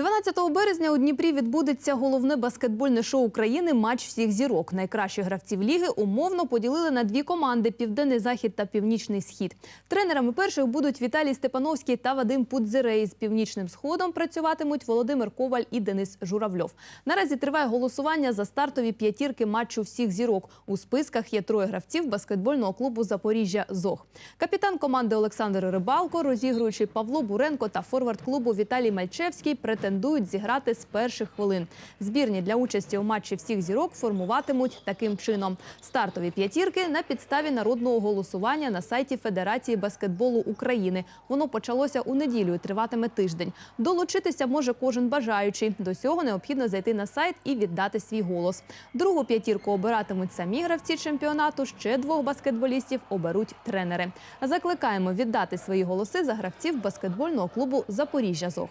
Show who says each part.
Speaker 1: 12 березня у Дніпрі відбудеться головне баскетбольне шоу України Матч всіх зірок. Найкращих гравців ліги умовно поділили на дві команди: Південний Захід та Північний Схід. Тренерами перших будуть Віталій Степановський та Вадим Пудзирей. З північним сходом працюватимуть Володимир Коваль і Денис Журавльов. Наразі триває голосування за стартові п'ятірки матчу всіх зірок. У списках є троє гравців баскетбольного клубу Запоріжжя ЗОГ. Капітан команди Олександр Рибалко, розігруючий Павло Буренко та форвард клубу Віталій Мальчевський претендують зіграти з перших хвилин. Збірні для участі у матчі всіх зірок формуватимуть таким чином: стартові п'ятірки на підставі народного голосування на сайті Федерації баскетболу України. Воно почалося у неділю і триватиме тиждень. Долучитися може кожен бажаючий. До цього необхідно зайти на сайт і віддати свій голос. Другу п'ятірку обиратимуть самі гравці чемпіонату. Ще двох баскетболістів оберуть тренери. Закликаємо віддати свої голоси за гравців баскетбольного клубу Запоріжжя ЗОГ.